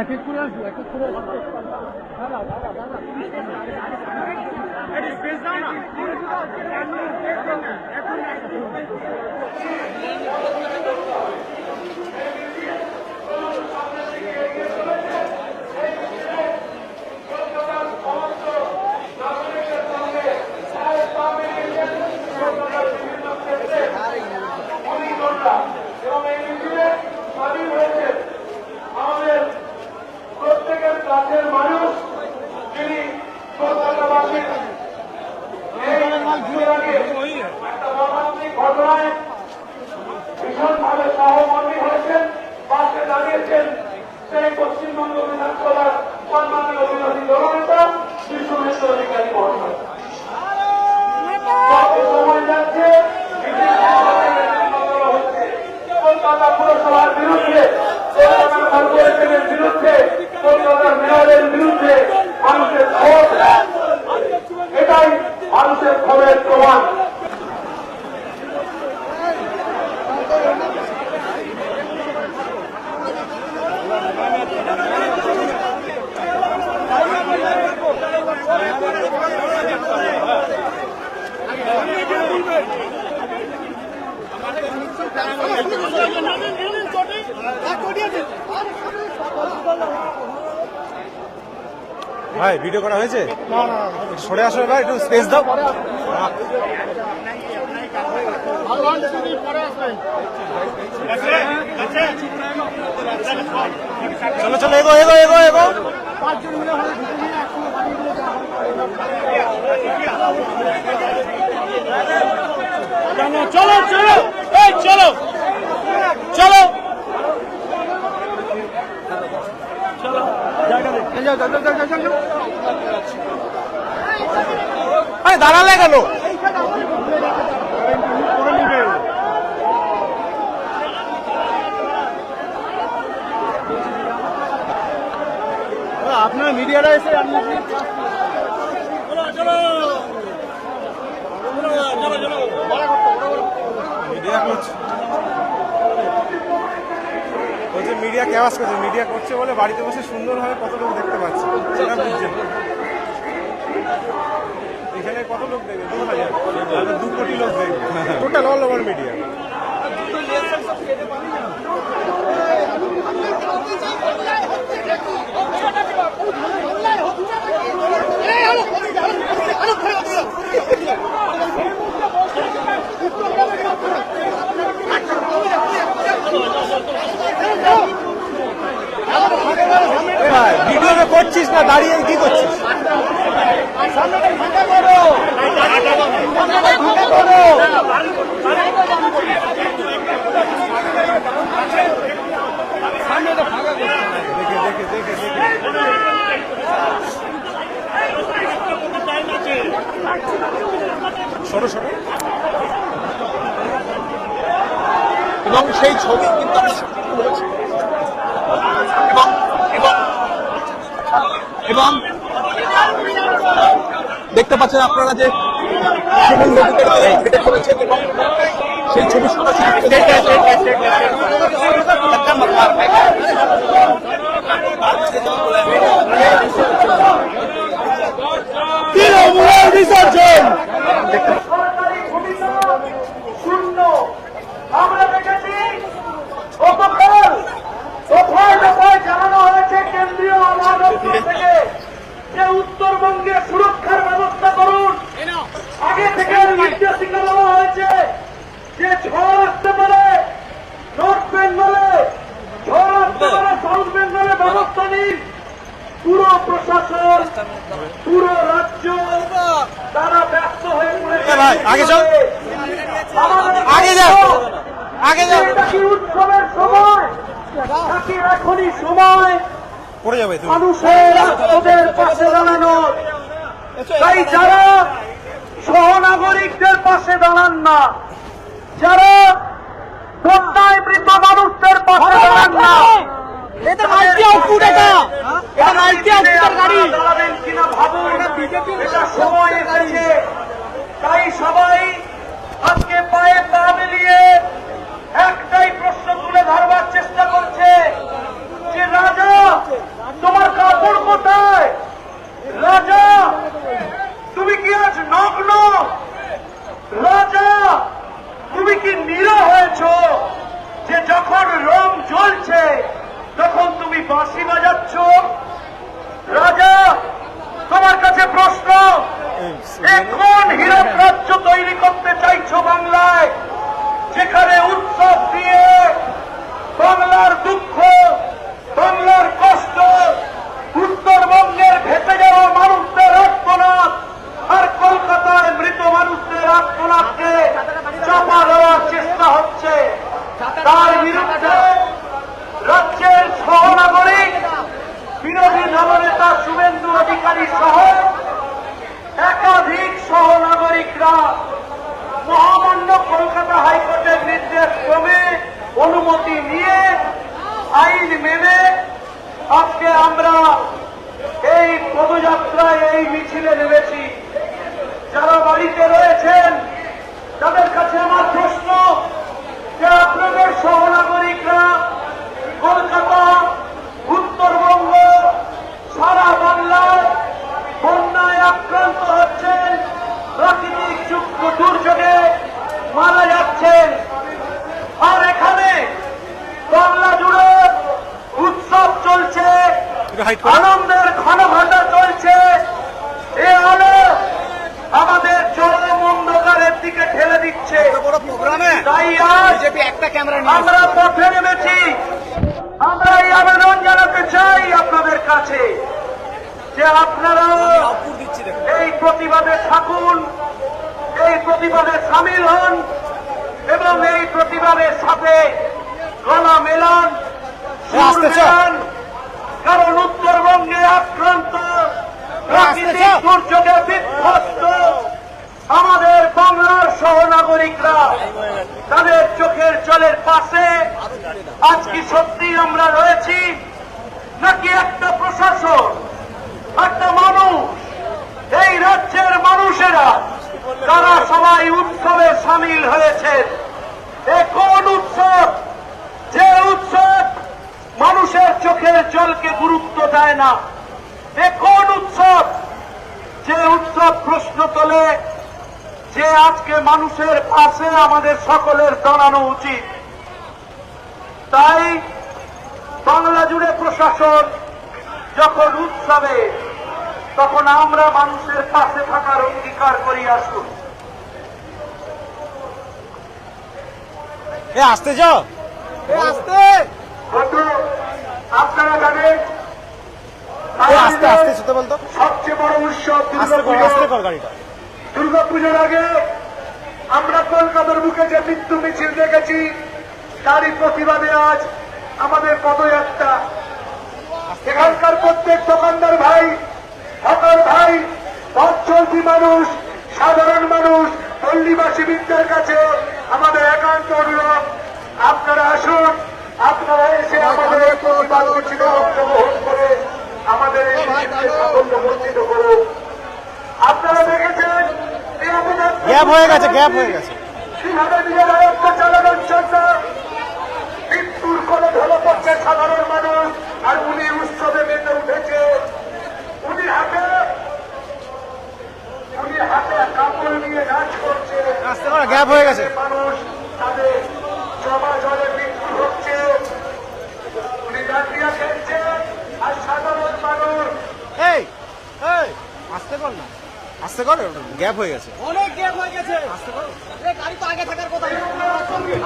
এক এক করে আসব এক এক করে এখন এবং এই মিছিলে সামিল হয়েছে আমাদের প্রত্যেকের কাছের মানুষ যিনি কলকাতাবাসীর ভীষণভাবে সহমর্মী হয়েছেন, পাশে দাঁড়িয়েছেন সেই পশ্চিমবঙ্গ বিধানসভার সম্মানীয় অধিকারী মহাশয় যত সময় যাচ্ছে মিছিল করা হচ্ছে। কলকাতা পুরসভার বিরুদ্ধে কলকাতা কর্পোরেশনের বিরুদ্ধে, কলকাতার মেয়রের বিরুদ্ধে মানুষের ক্ষোভ এটাই মানুষের ক্ষোভের প্রমাণ। ভাই ভিডিও করা হয়েছে? সরে আসো ভাই একটু স্পেস দাও। চলো চলো, এগো এগো এগো এগো। চলো চলো। চলো। চলো। আরে দাঁড়ালে কেন? আপনার মিডিয়ারা এসে আপনি মিডিয়া করছে। বলছে, মিডিয়া কেওয়াজ করছে? মিডিয়া করছে বলে বাড়িতে বসে সুন্দরভাবে কত লোক দেখতে পাচ্ছে। সেটা বুঝছে এখানে কত লোক দেখবে? দু দু কোটি লোক দেখবে। টোটাল অল ওভার মিডিয়া করছিস না দাঁড়িয়ে কি করছিস? সরো সরো। এবং সেই ছবি কিন্তু আমরা সংযুক্ত হয়েছি এবং এবং এবং দেখতে পাচ্ছেন আপনারা যে এবং সেই ছবি তৃণমূলের বিসর্জন! থেকে মানুষের ওদের পাশে দাঁড়ানোর তাই যারা সহনাগরিকদের পাশে দাঁড়ান না যারা বন্যায় মৃত মানুষদের পাশে দাঁড়ান না এটা মাইকি আউটপুট এটা। এটা মাইকি আউটপুটের গাড়ি। দাঁড়াবেন কিনা ভাবুন। এটা সময় এসেছে। তাই সবাই আজকে পায়ে পা মিলিয়ে একটাই রাজা? তোমার কাপড় কোথায়? রাজা, তুমি কি আজ নগ্ন? রাজা, তুমি কি নিরা হয়েছ? যে যখন রং জ্বলছে, তখন তুমি বাঁশি বাজাচ্ছ? রাজা, তোমার কাছে প্রশ্ন এখন হীরক রাজ্য তৈরি করতে চাইছো বাংলায়? যেখানে যে আপনারা এই প্রতিবাদে থাকুন এই প্রতিবাদে সামিল হন এবং এই প্রতিবাদের সাথে গলা মেলান কারণ উত্তরবঙ্গে আক্রান্ত প্রাকৃতিক দুর্যোগে বিধ্বস্ত আমাদের বাংলার সহনাগরিকরা। তাদের চোখের জলের পাশে আজ কি সত্যি আমরা রয়েছি? নাকি একটা প্রশাসন একটা মানুষ, এই রাজ্যের মানুষেরা তারা সবাই উৎসবে সামিল হয়েছেন। এ কোন উৎসব যে উৎসব মানুষের চোখের জলকে গুরুত্ব দেয় না? এ কোন উৎসব যে উৎসব প্রশ্ন তোলে? যে আজকে মানুষের পাশে আমাদের সকলের দাঁড়ানো উচিত। তাই বাংলা জুড়ে প্রশাসন যখন উৎসবে তখন আমরা মানুষের পাশে থাকার অঙ্গীকার করি আসুন। আসতে যাও। আসতে। আপনারা জানেন আস্তে আস্তে শুতে বলতো। সবচেয়ে বড় উৎসব আস্তে কর দুর্গাপুজো। আস্তে কর গাড়িটা। দুর্গাপুজোর আগে আমরা কলকাতার বুকে যে মৃত্যু মিছিল দেখেছি তারই প্রতিবাদে আজ আমাদের পদযাত্রা। এখানকার প্রত্যেক দোকানদার ভাই হকার ভাই পথ মানুষ সাধারণ মানুষ পল্লীবাসীবৃন্দের কাছে আমাদের একান্ত অনুরোধ। আপনারা আসুন আপনারা এসে আমাদের অংশগ্রহণ করে আমাদের এই সাফল্যমণ্ডিত করুন। আপনারা দেখেছেন গ্যাপ হয়ে গেছে গ্যাপ হয়ে গেছে। কীভাবে নিজের আয়ত্ত চালানোর জন্য মৃত্যুর কোলে ঢলে পড়ছে সাধারণ মানুষ আর উনি উৎসবে মেতে উঠেছে উনি হাতে করো গ্যাপ হয়ে গেছে মানুষ তাদের জমা জলে মৃত্যু হচ্ছে উনি দাঁড়িয়ে খেলছে আর সাধারণ মানুষ এই এই আস্তে কর না আস্তে কর গ্যাপ হয়ে গেছে অনেক গ্যাপ হয়ে গেছে আসতে করো গাড়ি তো আগে থাকার কথা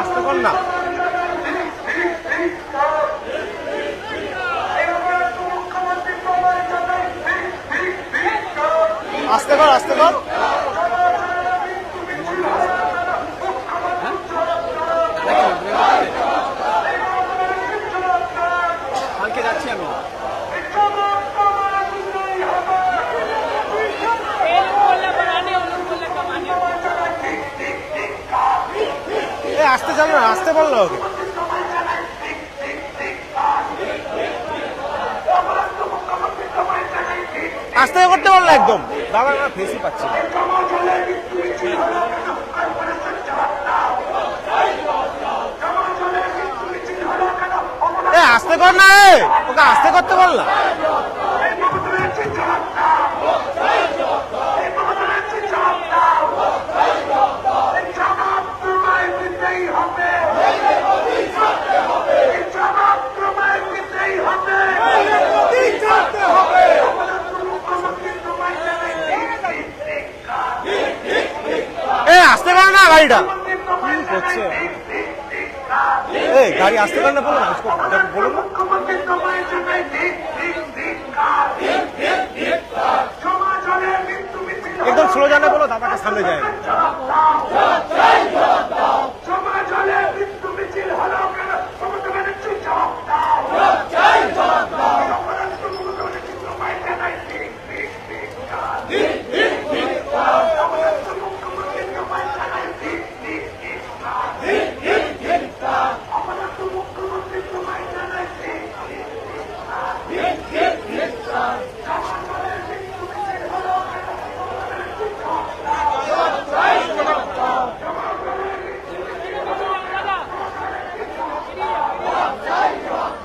আস্তে কর না মুখ্যমন্ত্রী প্রমাণ জানাই আস্তে কর আস্তে কর কালকে যাচ্ছি আমি। এ আসতে যাবে না আসতে বলল ওকে আস্তে করতে বলল একদম দাদা না ফেসি পাচ্ছি না। আস্তে কর না ওকে আস্তে করতে বললাম গাড়িটা হচ্ছে এই, গাড়ি আসতে পারে না বলো না বলো না। একদম স্লো জানে বলো, দাদাকে সামনে যায় সমাজ হলে মৃত্যু মিছিল হলো কেন মমতা ব্যানার্জি জবাব দাও অপরাধী মমতা ব্যানার্জি তোমায় জানাই ঠিক ঠিক ঠিক অপরাধী মুখ্যমন্ত্রী তোমায় জানাই ঠিক ঠিক ঠিক অপরাধী মুখ্যমন্ত্রী তোমায় জানাই ঠিক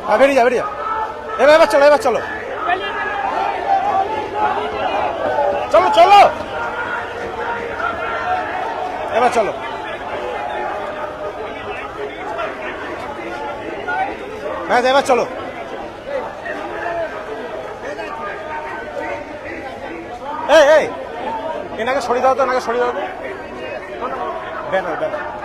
হ্যাঁ বেরিয়ে যা বেরিয়ে যা। এবার এবার চলো এবার চলো। চলো চলো। এবার চলো। হ্যাঁ এবার চলো। এই এই। এনাকে সরিয়ে দাও তো, এনাকে সরিয়ে দাও তো। ব্যানার ব্যানার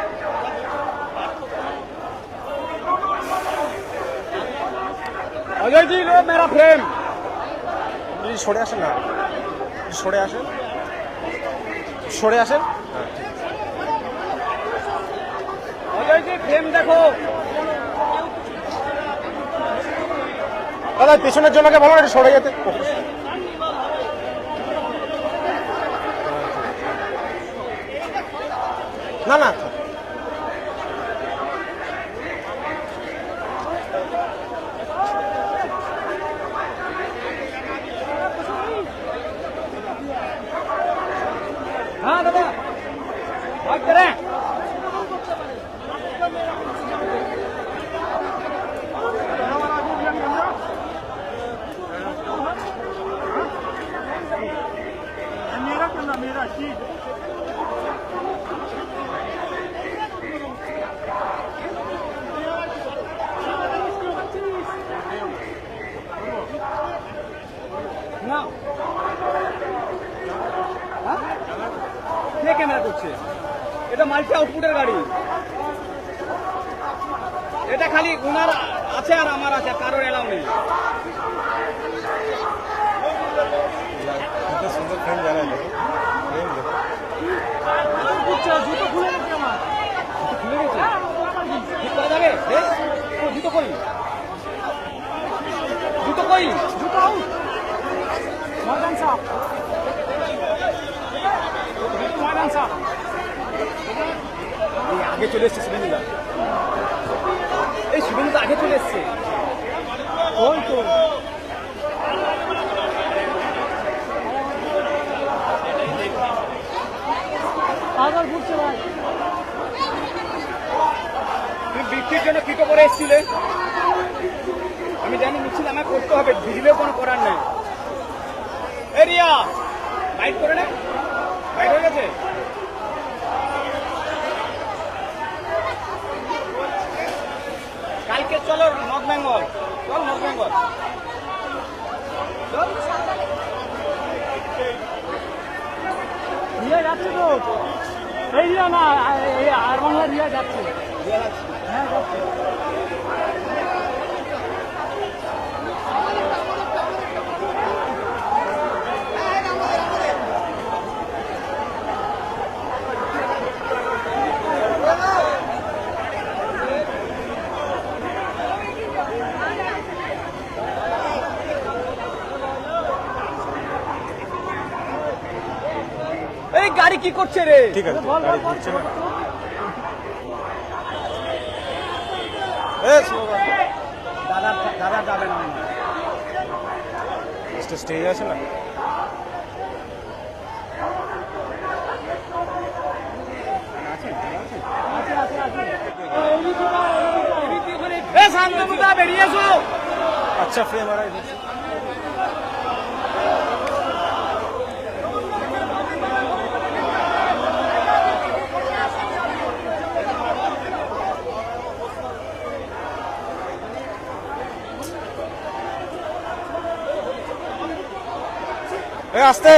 অজয় জি লো মেরা ফ্রেম প্লিজ সরে আসেন না? সরে আসেন? সরে আসেন। অজয় জি ফ্রেম দেখো। দাদা পেছনের জন্য ভালো না সরে যেতে না না হ্যাঁ দাদা ভাগ করে না হ্যাঁ? কে ক্যামেরা করছে এটা মাল্টি আউটপুটের গাড়ি এটা খালি ওনার আছে কারোর এলাও নেই। সুন্দর জানাই দেখো। জুতো খুলে গেছে আমার। খুলে গেছে? ঠিক করা যাবে? ও, জুতো কই? জুতো কই? জুতো আউট ময়দান সাপ। ময়দান সাপ। আগে চলে এসছে শুভেন্দুদা এই শুভেন্দুদা আগে চলে এসছে। ওই তো আবার ঘুরছে ভাই। তুমি বৃষ্টির জন্য পিটো করে এসেছিলে আমি জানি মিছিল আমায় করতে হবে ভিজলেও কোনো করার নেই। এরিয়া বাইট করে নে। বাইট হয়ে গেছে? কালকে চলো নর্থ বেঙ্গল চল নর্থ বেঙ্গল চল রিয়া যাচ্ছে তো। এই রিয়া না এই আর বাংলা রিয়া যাচ্ছে। হ্যাঁ যাচ্ছে এই গাড়ি কি করছে রে? ঠিক আছে গাড়ি ঘুরছে না। দাদা দাদা যাবে না। স্টে- স্টেজ আছে না? এ শান্তনুদা আচ্ছা ফ্রেম আর আসতে।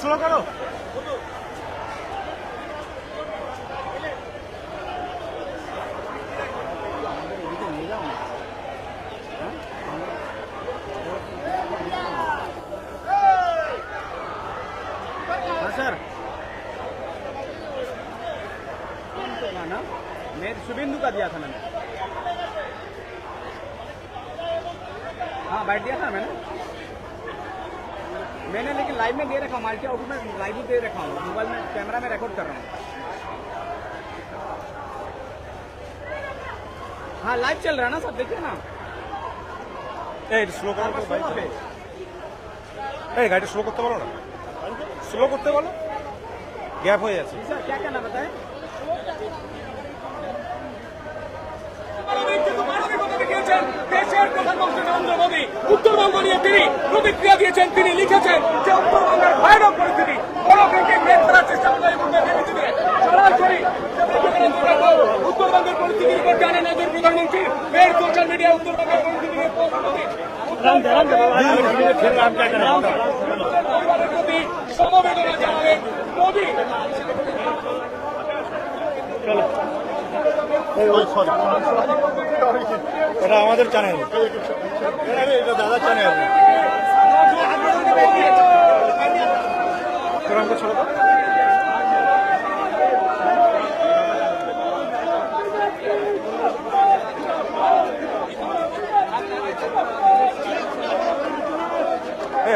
স্লো করো। স্যার। मैं शुभेंदु का दिया था हाँ बैठ दिया था मैंने मैंने लेकिन लाइव में दे रखा हूँ माल्टी आउट में लाइव ही दे रखा हूँ मोबाइल में कैमरा में रिकॉर्ड कर रहा हूँ हाँ लाइव चल रहा है ना सब देखिए ना এই স্লো করো তো ভাই এই গাড়িটা স্লো করতে বলো না স্লো করতে বলো গ্যাপ হয়ে যাচ্ছে सर क्या करना बताएं দেশের প্রধানমন্ত্রী নরেন্দ্র মোদী উত্তরবঙ্গ নিয়ে তিনি প্রতিক্রিয়া দিয়েছেন তিনি লিখেছেন যে উত্তরবঙ্গের ভয়ানক পরিস্থিতি উত্তরবঙ্গের পরিস্থিতির উপর জানে নজর প্রধানমন্ত্রী ফের সোশ্যাল মিডিয়া উত্তরবঙ্গের পরিস্থিতি নিয়ে পোস্ট মোদী পরিবারের প্রতি সমবেদনা জানালেন মোদী এটা আমাদের চ্যানেল এটা দাদা চ্যানেল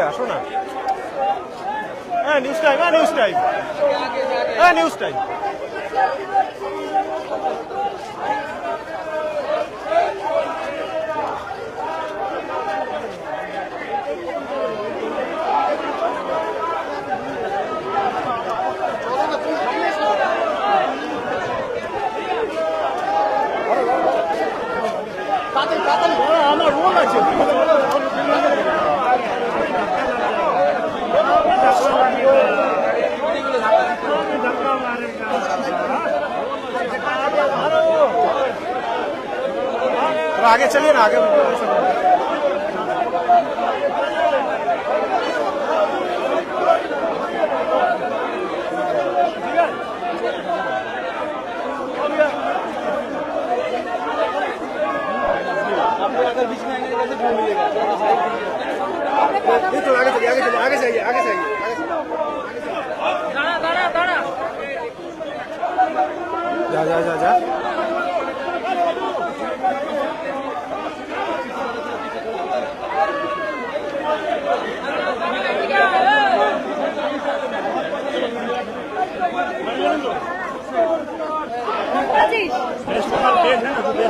আসো না। হ্যাঁ নিউজ টাইম হ্যাঁ নিউজ টাইম হ্যাঁ নিউজ টাইম आगे चलिए ना आगे नहीं तो आगे चलिए आगे चलिए आगे जाइए आगे जाइए आगे जा जा जा जा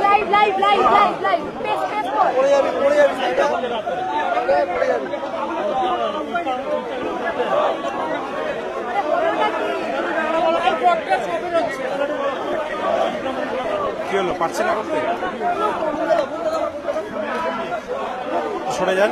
live live live live live pace pace কর কি হলো? পারছে না করতে? সরে যান।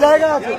জায়গা আছে